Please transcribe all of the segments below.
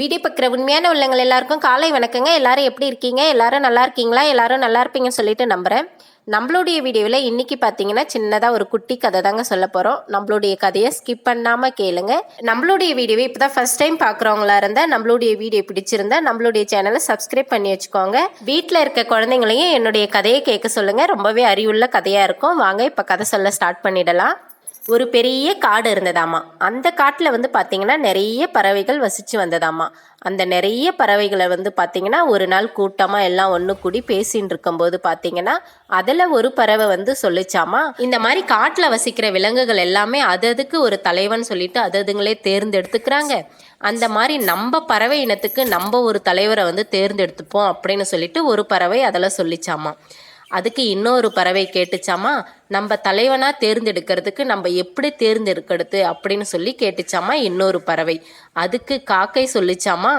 Video பார்க்குற உண்மையான உள்ளங்கள் எல்லாருக்கும் காலை வணக்கங்க. எல்லாரும் எப்படி இருக்கீங்க? எல்லாரும் நல்லா இருக்கீங்களா? எல்லாரும் நல்லா இருப்பீங்கன்னு சொல்லிட்டு நம்புகிறேன் நம்மளுடைய வீடியோவில் இன்னைக்கு பார்த்தீங்கன்னா சின்னதாக ஒரு குட்டி கதை தாங்க சொல்ல போகிறோம் நம்மளுடைய கதையை ஸ்கிப் பண்ணாமல் கேளுங்க. நம்மளுடைய வீடியோவை இப்போ தான் ஃபஸ்ட் டைம் பார்க்குறவங்களா இருந்தால் நம்மளுடைய வீடியோ பிடிச்சிருந்தா நம்மளுடைய சேனலை சப்ஸ்கிரைப் பண்ணி வச்சுக்கோங்க. வீட்டில் இருக்க குழந்தைங்களையும் என்னுடைய கதையை கேட்க சொல்லுங்கள் ரொம்பவே அறிவுள்ள கதையாக இருக்கும். வாங்க இப்போ கதை சொல்ல ஸ்டார்ட் பண்ணிடலாம். ஒரு பெரிய காடு இருந்ததாமா. அந்த காட்டில் வந்து பார்த்தீங்கன்னா நிறைய பறவைகள் வசித்து வந்ததாமா. அந்த நிறைய பறவைகளை வந்து பார்த்தீங்கன்னா ஒரு நாள் கூட்டமாக எல்லாம் ஒன்று கூடி பேசின்னு இருக்கும்போது பார்த்தீங்கன்னா அதில் ஒரு பறவை வந்து சொல்லிச்சாமா. இந்த மாதிரி காட்டில் வசிக்கிற விலங்குகள் எல்லாமே அது அதுக்கு ஒரு தலைவன் சொல்லிட்டு அது அதுங்களே தேர்ந்தெடுத்துக்கிறாங்க. அந்த மாதிரி நம்ம பறவை இனத்துக்கு நம்ம ஒரு தலைவரை வந்து தேர்ந்தெடுத்துப்போம் அப்படின்னு சொல்லிட்டு ஒரு பறவை அதில் சொல்லிச்சாமா. அதுக்கு இன்னொரு பறவை கேட்டுச்சாமா? நம்ம தலைவனாக தேர்ந்தெடுக்கிறதுக்கு நம்ம எப்படி தேர்ந்தெடுக்கிறது அப்படின்னு சொல்லி கேட்டுச்சாமா இன்னொரு பறவை. அதுக்கு காக்கை சொல்லிச்சாமா?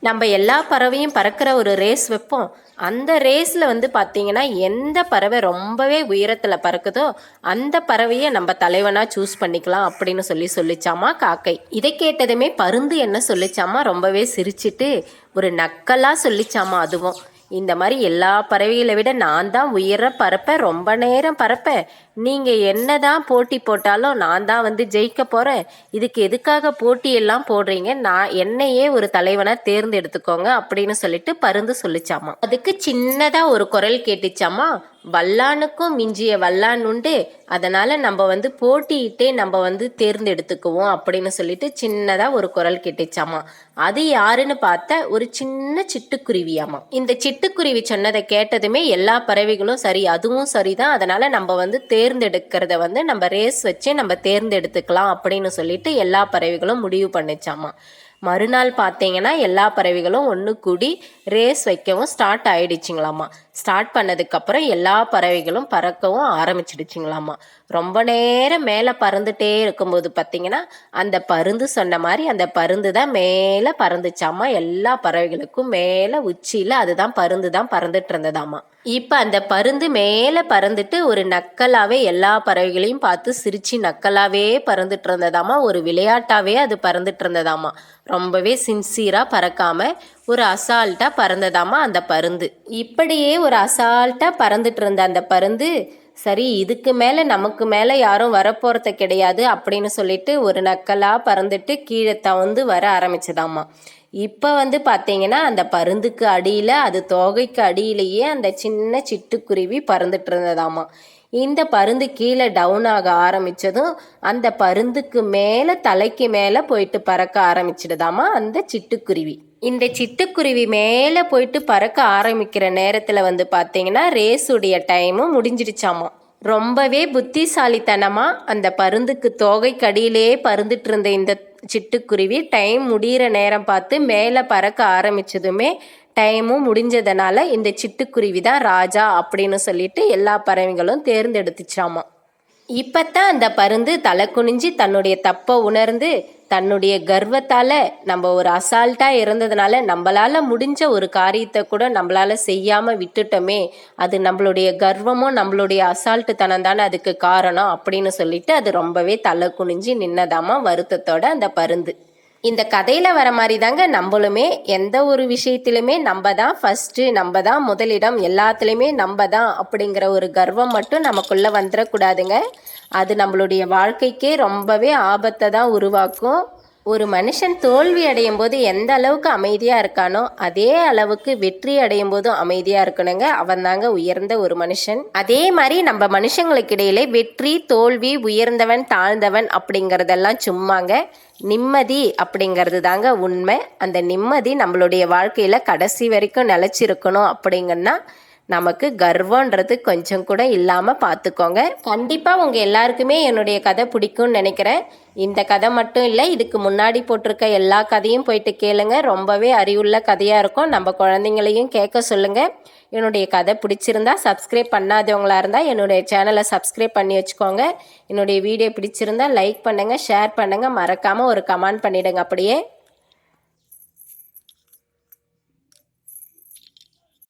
நம்ம எல்லா பறவையும் பறக்கிற ஒரு ரேஸ் வைப்போம். அந்த ரேஸில் வந்து பார்த்தீங்கன்னா எந்த பறவை ரொம்பவே உயரத்தில் பறக்குதோ அந்த பறவையை நம்ம தலைவனாக சூஸ் பண்ணிக்கலாம் அப்படின்னு சொல்லி சொல்லிச்சாமா காக்கை. இதை கேட்டதுமே பருந்து என்ன சொல்லிச்சாமா? ரொம்பவே சிரிச்சிட்டு ஒரு நக்கலாக சொல்லிச்சாமா அதுவும். இந்த மாதிரி எல்லா பறவைகளை விட நான் தான் உயர பறப்பேன் ரொம்ப நேரம் பறப்பேன். நீங்கள் என்ன தான் போட்டி போட்டாலும் நான் தான் வந்து ஜெயிக்க போகிறேன் இதுக்கு எதுக்காக போட்டியெல்லாம் போடுறீங்க? நான் என்னையே ஒரு தலைவனை தேர்ந்தெடுத்துக்கோங்க அப்படின்னு சொல்லிட்டு பருந்து சொல்லிச்சாமா. அதுக்கு சின்னதாக ஒரு குரல் கேட்டுச்சாமா? வல்லானுக்கும் மிஞ்சிய வல்லான் உண்டு. அதனால் நம்ம வந்து போட்டியிட்டே நம்ம வந்து தேர்ந்தெடுத்துக்குவோம் அப்படின்னு சொல்லிட்டு சின்னதாக ஒரு குரல் கேட்டுச்சாமா. அது யாருன்னு பார்த்த ஒரு சின்ன சிட்டுக்குருவியாமா. இந்த சிட்டுக்குருவி சொன்னதை கேட்டதுமே எல்லா பறவைகளும் சரி அதுவும் சரிதான். அதனால நம்ம வந்து தேர்ந்தெடுக்கிறத வந்து நம்ம ரேஸ் வச்சு நம்ம தேர்ந்தெடுத்துக்கலாம் அப்படின்னு சொல்லிட்டு எல்லா பறவைகளும் முடிவு பண்ணிச்சாமா. மறுநாள் பார்த்தீங்கன்னா எல்லா பறவைகளும் ஒன்று கூடி ரேஸ் வைக்கவும் ஸ்டார்ட் ஆயிடுச்சுங்களாமா. ஸ்டார்ட் பண்ணதுக்கப்புறம் எல்லா பறவைகளும் பறக்கவும் ஆரம்பிச்சிடுச்சுங்களாமா. ரொம்ப நேரம் மேலே பறந்துட்டே இருக்கும்போது பார்த்தீங்கன்னா அந்த பருந்து சொன்ன மாதிரி அந்த பருந்து தான் மேலே பறந்துச்சாமா? எல்லா பறவைகளுக்கும் மேலே உச்சியில் அதுதான் பருந்து தான் பறந்துட்டு இருந்ததாமா. இப்போ அந்த பருந்து மேலே பறந்துட்டு ஒரு நக்கலாகவே எல்லா பறவைகளையும் பார்த்து சிரிச்சு நக்கலாகவே பறந்துட்டு இருந்ததாமா? ஒரு விளையாட்டாகவே அது பறந்துட்டு இருந்ததாமா? ரொம்பவே சின்சியராக பறக்காமல் ஒரு அசால்ட்டாக பறந்ததாமா அந்த பருந்து. இப்படியே ஒரு அசால்ட்டாக பறந்துட்டு இருந்த அந்த பருந்து சரி இதுக்கு மேலே நமக்கு மேலே யாரும் வரப்போகிறது கிடையாது அப்படின்னு சொல்லிட்டு ஒரு நக்கலாக பறந்துட்டு கீழே தவந்து வர ஆரம்பிச்சதாமா இப்போ வந்து பார்த்தீங்கன்னா அந்த பருந்துக்கு அடியில் அது தோகைக்கு அடியிலேயே அந்த சின்ன சிட்டுக்குருவி பறந்துட்டு இருந்ததாமா. இந்த பருந்து கீழே டவுன் ஆக ஆரம்பித்ததும் அந்த பருந்துக்கு மேலே தலைக்கு மேலே போயிட்டு பறக்க ஆரம்பிச்சிடுதாமா அந்த சிட்டுக்குருவி. இந்த சிட்டுக்குருவி மேலே போயிட்டு பறக்க ஆரம்பிக்கிற நேரத்தில் வந்து பார்த்தீங்கன்னா ரேஸுடைய டைமும் முடிஞ்சிடுச்சாமா. ரொம்பவே புத்திசாலித்தனமாக அந்த பருந்துக்கு தோகை கடியிலே பருந்துட்டு இருந்த இந்த சிட்டுக்குருவி. டைம் முடிகிற நேரம் பார்த்து மேலே பறக்க ஆரம்பிச்சதுமே டைமும் முடிஞ்சதுனால இந்த சிட்டுக்குருவி தான் ராஜா அப்படின்னு சொல்லிட்டு எல்லா பறவைகளும் தேர்ந்தெடுத்துச்சாமா. இப்பத்தான் அந்த பருந்து தலை குனிஞ்சு தன்னுடைய தப்பை உணர்ந்து தன்னுடைய கர்வத்தால் நம்ம ஒரு அசால்ட்டாக இருந்ததுனால நம்மளால் முடிஞ்ச ஒரு காரியத்தை கூட நம்மளால் செய்யாமல் விட்டுட்டோமே அது நம்மளுடைய கர்வமும் நம்மளுடைய அசால்ட்டு தனம் தானே அதுக்கு காரணம் அப்படின்னு சொல்லிட்டு அது ரொம்பவே தலை குனிஞ்சு நின்னதாமா வருத்தத்தோட அந்த பருந்து. இந்த கதையில் வர மாதிரி தாங்க நம்மளுமே எந்த ஒரு விஷயத்திலுமே நம்ம தான் ஃபஸ்ட்டு நம்ம தான் முதலிடம் எல்லாத்துலேயுமே நம்ம தான் அப்படிங்கிற ஒரு கர்வம் மட்டும் நமக்குள்ளே வந்துடக்கூடாதுங்க அது நம்மளுடைய வாழ்க்கைக்கே ரொம்பவே ஆபத்தை தான் உருவாக்கும். ஒரு மனுஷன் தோல்வி அடையும் போது எந்த அளவுக்கு அமைதியாக இருக்கானோ அதே அளவுக்கு வெற்றி அடையும் போதும் அமைதியாக இருக்கணுங்க. அவன் தாங்க உயர்ந்த ஒரு மனுஷன். அதே மாதிரி நம்ம மனுஷங்களுக்கு இடையிலே வெற்றி தோல்வி உயர்ந்தவன் தாழ்ந்தவன் அப்படிங்கிறதெல்லாம் சும்மாங்க. நிம்மதி அப்படிங்கிறது தாங்க உண்மை. அந்த நிம்மதி நம்மளுடைய வாழ்க்கையில் கடைசி வரைக்கும் நிலச்சிருக்கணும் அப்படிங்கன்னா நமக்கு கர்வன்றது கொஞ்சம் கூட இல்லாமல் பார்த்துக்கோங்க கண்டிப்பாக உங்கள் எல்லாருக்குமே என்னுடைய கதை பிடிக்கும்னு நினைக்கிறேன். இந்த கதை மட்டும் இல்லை இதுக்கு முன்னாடி போட்டிருக்க எல்லா கதையும் போயிட்டு கேளுங்க. ரொம்பவே அறிவுள்ள கதையாக இருக்கும். நம்ம குழந்தைங்களையும் கேட்க சொல்லுங்கள் என்னுடைய கதை பிடிச்சிருந்தா சப்ஸ்கிரைப் பண்ணாதவங்களா இருந்தால் என்னுடைய சேனலை சப்ஸ்கிரைப் பண்ணி வச்சுக்கோங்க. என்னுடைய வீடியோ பிடிச்சிருந்தா லைக் பண்ணுங்கள் ஷேர் பண்ணுங்கள் மறக்காமல் ஒரு கமெண்ட் பண்ணிவிடுங்க அப்படியே.